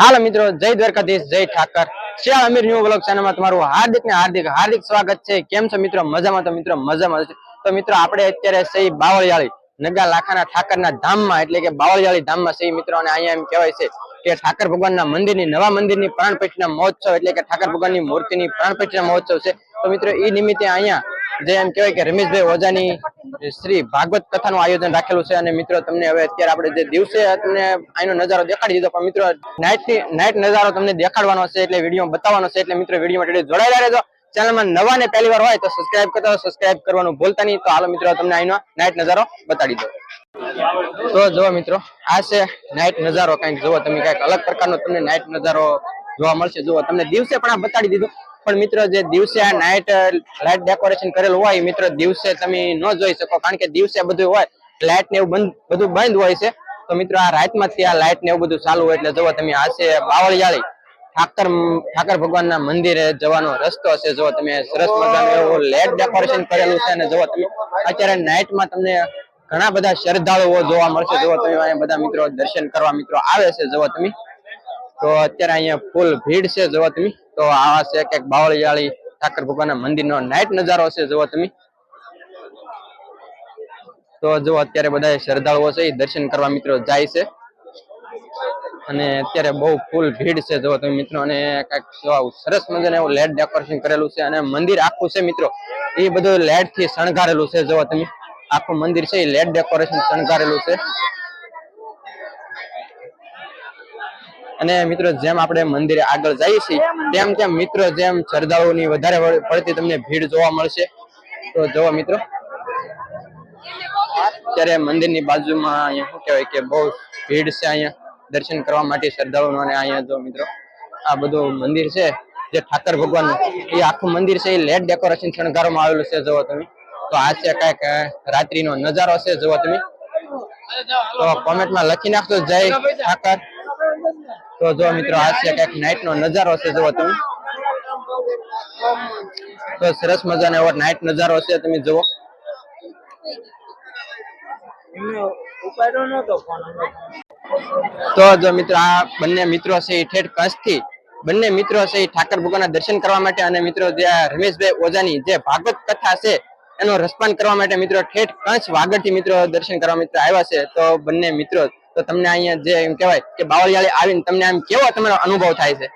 હાલો મિત્રો, જય દ્વારકાધીશ, જય ઠાકર. શ્યા અમીર ન્યુ બ્લોગ ચેનલમાં તમારું હાર્દિક ને હાર્દિક હાર્દિક સ્વાગત છે. કેમ છો મિત્રો? મજામાં તો મિત્રો, મજામાં તો મિત્રો, આપણે અત્યારે સહી બાવળિયાળી, નગા લાખાના ઠાકરના ધામમાં, એટલે કે બાવળિયાળી ધામમાં સહી મિત્રો, અને અહીંયા એમ કહેવાય છે કે ઠાકર ભગવાનના મંદિરની, નવા મંદિરની પ્રાણપેટીના મહોત્સવ, એટલે કે ઠાકર ભગવાનની મૂર્તિની પ્રાણપેટીના મહોત્સવ છે. તો મિત્રો એ નિમિત્તે અહીંયા જે એમ કહેવાય કે રમેશભાઈ ઓઝાની શ્રી ભાગવત કથાનું આયોજન રાખેલું છે અને મિત્રો તમને હવે અત્યારે આપણે જે દિવસે તમને આનો નજારો દેખાડી દીધો, પણ મિત્રો નાઇટ નાઇટ નજારો તમને દેખાડવાનો છે એટલે વીડિયો બતાવવાનો છે એટલે મિત્રો વિડીયોમાં જોડાયેલા રહેજો. ચેનલમાં નવા ને પહેલી વાર હોય તો સબસ્ક્રાઇબ કરતા સબસ્ક્રાઇબ કરવાનું ભૂલતા નહીં. તો હાલો મિત્રો તમને અહીંનો નાઇટ નજારો બતાડી દો તો જુઓ મિત્રો, આ છે નાઇટ નજારો. કંઈક જુઓ, તમે કંઈક અલગ પ્રકારનો તમને નાઇટ નજારો જોવા મળશે. જુઓ, તમને દિવસે પણ આ બતાડી દીધું. પણ મિત્રો જે દિવસે આ નાઇટ લાઇટ ડેકોરેશન કરેલું હોય મિત્રો દિવસે તમે ન જોઈ શકો. કારણ કે દિવસે બધું હોય લાઇટ ને એવું બંધ, બધું હોય છે. તો મિત્રો આ રાતમાં ત્યાં લાઇટ ને એવું બધું ચાલુ હોય એટલે જોવો તમે, આ બાવળિયાળી. ઠાકર ઠાકર ભગવાનના મંદિરે જવાનો રસ્તો છે. જો તમે, સરસ મજાનું એવું ડેકોરેશન કરેલું છે અને જો તમે, અત્યારે નાઇટમાં તમને ઘણા બધા શ્રદ્ધાળુઓ જોવા મળશે. જો તમે, અહીંયા બધા મિત્રો દર્શન કરવા મિત્રો આવે છે. જો તમે, તો અત્યારે અહીંયા ફૂલ ભીડ છે. જો તમે. તો આવા છે કે બાવળિયાળી, ઠાકર ભગવાનના મંદિરનો નાઇટ નજારો છે, જુઓ તમે. તો જો અત્યારે બધા શ્રદ્ધાળુઓ છે દર્શન કરવા મિત્રો જાય છે. અને અત્યારે બહુ ફૂલ ભીડ છે જો તમે મિત્રો, અને કંઈક સરસ મજાનું એવું લેટ ડેકોરેશન કરેલું છે, અને મંદિર આખું છે મિત્રો, એ બધું લેટથી શણગારેલું છે જો તમે. આખું મંદિર છે, એ લેટ ડેકોરેશન શણગારેલું છે. અને મિત્રો, જેમ આપણે મંદિરે આગળ જઈએ છીએ, તેમ તેમ મિત્રો, જેમ શ્રદ્ધાળુઓની વધારે પડતી તમને ભીડ જોવા મળશે. તો જોવો મિત્રો, અત્યારે મંદિરની બાજુમાં અહીંયા શું કહેવાય કે બહુ ભીડ છે અહીંયા. દર્શન કરવા માટે શ્રદ્ધાળુઓ અને અહીંયા જો મિત્રો, આ બધું મંદિર છે, જે ઠાકર ભગવાનનું, એ આખું મંદિર છે, એ લેટ ડેકોરેશન શણગારવામાં આવેલું છે જોવો તમે. તો આ છે કંઈક રાત્રિનો નજારો છે જોવો તમે. તો કોમેન્ટમાં લખી નાખજો. જય ઠાકર. તો જો મિત્રો, આ છે કંઈક નાઇટ નો નજારો છે જો તમે. તો સરસ મજાનો એવો નાઇટ નજારો છે, તમે જુઓ. તો જો મિત્રો, આ બંને મિત્રો છે એ ઠેઠ કચ્છથી બંને મિત્રો છે એ ઠાકર ભગવાનના દર્શન કરવા માટે અને મિત્રો જે રમેશભાઈ ઓઝાની જે ભાગવત કથા છે, એનો રસપાન કરવા માટે મિત્રો ઠેઠ કચ્છ વાગડથી મિત્રો દર્શન કરવા મિત્રો આવ્યા છે. તો બંને મિત્રો તો તમને અહીંયા જે એમ કહેવાય કે બાવળિયાળી આવીને તમને આમ કેવો તમારો અનુભવ થાય છે?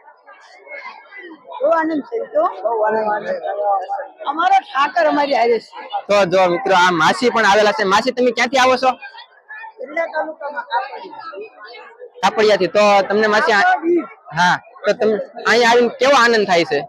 બહુ આનંદ છે. તો અમારો ઠાકર અમારી હારે છે. તો જો મિત્રો આ માસી પણ આવેલા છે. માસી તમે ક્યાંથી આવો છો? કાપડિયાથી. તો તમને માસી હા તો તમે અહીંયા આવીને કેવો આનંદ થાય છે?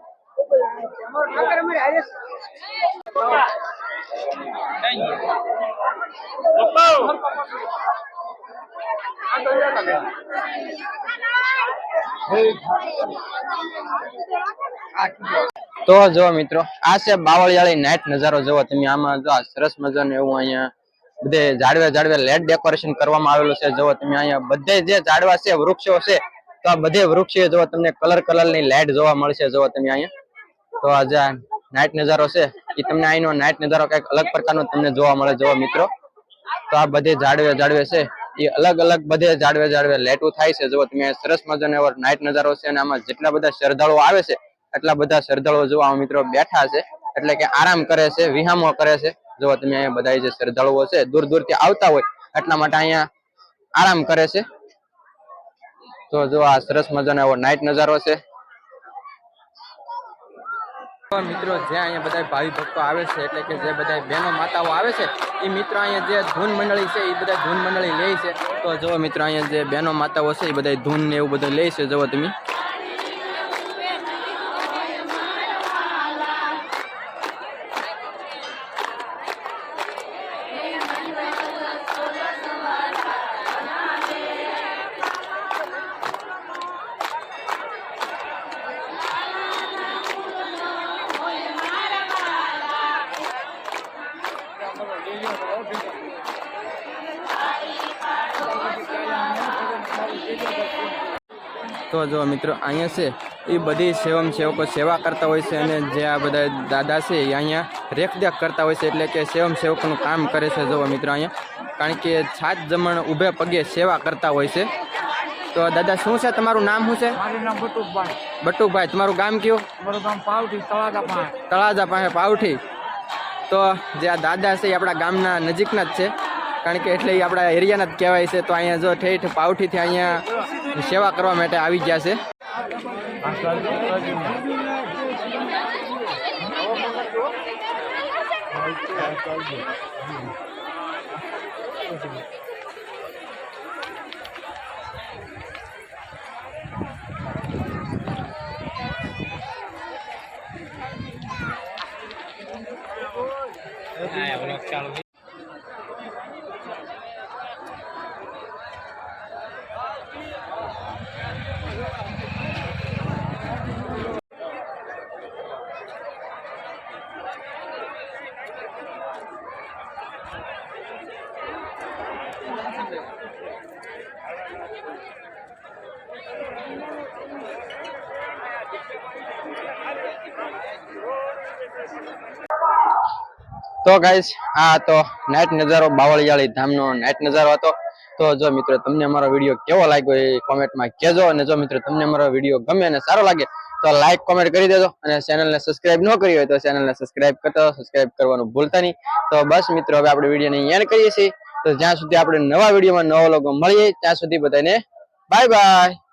તો જો મિત્રો, આ છે બાવળિયાળી નાઇટ નજારો. જોવો તમે આમાં જો સરસ મજાનું એવું અહીંયા બધે ઝાડવે ઝાડવે લેટ ડેકોરેશન કરવામાં આવેલું છે. જોવો તમે અહીંયા બધે જે ઝાડવા છે, વૃક્ષો છે, તો આ બધે વૃક્ષો જોવો તમને કલર કલરની લાઇટ જોવા મળશે. જોવો તમે અહીંયા. તો આ જે નાઇટ નજારો છે, એ તમને અહીંનો નાઇટ નજારો કંઈક અલગ પ્રકારનો તમને જોવા મળે. જોવો મિત્રો, તો આ બધે ઝાડવે ઝાડવે છે. એ અલગ અલગ બધે જાડવે જાડવે લેટું થાય છે. જો તમે સરસ મજાનો એવો નાઇટ નજારો છે અને આમાં જેટલા બધા શ્રદ્ધાળુઓ આવે છે, એટલા બધા શ્રદ્ધાળુઓ જોવા મિત્રો બેઠા છે, એટલે કે આરામ કરે છે, વિહામો કરે છે. જો તમે અહીંયા બધા જે શ્રદ્ધાળુઓ છે, દૂર દૂરથી આવતા હોય, એટલા માટે અહીંયા આરામ કરે છે. તો જો આ સરસ મજાનો એવો નાઇટ નજારો છે મિત્રો જે અહીંયા બધા ભાવિ ભક્તો આવે છે, એટલે કે જે બધા બહેનો માતાઓ આવે છે એ મિત્રો અહીંયા જે ધૂન મંડળી છે એ બધા ધૂન મંડળી લે છે. તો જો મિત્રો અહીંયા જે બહેનો માતાઓ છે એ બધા ધૂન ને એવું બધું લે છે, જુઓ તમે. તો જો મિત્રો અહીંયા છે એ બધી સેવમ સેવકો સેવા કરતા હોય છે અને જે આ બધા દાદા છે એ અહીંયા રેખદેખ કરતા હોય છે એટલે કે સેવમ સેવકનું કામ કરે છે. જો મિત્રો અહીંયા કારણ કે છાત જમણ ઊભે પગે સેવા કરતા હોય છે. તો દાદા શું છે? તમારું નામ શું છે? મારું નામ બટુકભાઈ. બટુકભાઈ તમારું ગામ કયું? ગામ તળાજા પાસે તળાજા પાસે પાવઠી. તો જે આ દાદા છે એ આપણા ગામના નજીકના જ છે. કારણ કે એટલે આપણા એરિયાના જ કહેવાય છે. તો અહીંયા જો ઠેઠ પાવઠીથી અહીંયા સેવા કરવા માટે આવી ગયા છે. તો ગાઈસ આ તો નાઇટ નજારો, બાવળિયાળી ધામનો નાઇટ નજારો હતો. તો જો મિત્રો તમને અમારો વીડિયો કેવો લાગ્યો એ કોમેન્ટમાં કહેજો અને જો મિત્રો તમને અમારો વીડિયો ગમે અને સારો લાગે, તો લાઈક કોમેન્ટ કરી દેજો અને ચેનલને સબસ્ક્રાઇબ ન કરી હોય તો ચેનલને સબસ્ક્રાઇબ કરતો સબસ્ક્રાઇબ કરવાનું ભૂલતા નહીં. તો બસ મિત્રો, હવે આપણે વિડીયોને એન્ડ કરીએ છીએ. તો જ્યાં સુધી આપણે નવા વિડીયોમાં નવા લોકો મળીએ, ત્યાં સુધી બધાને બાય બાય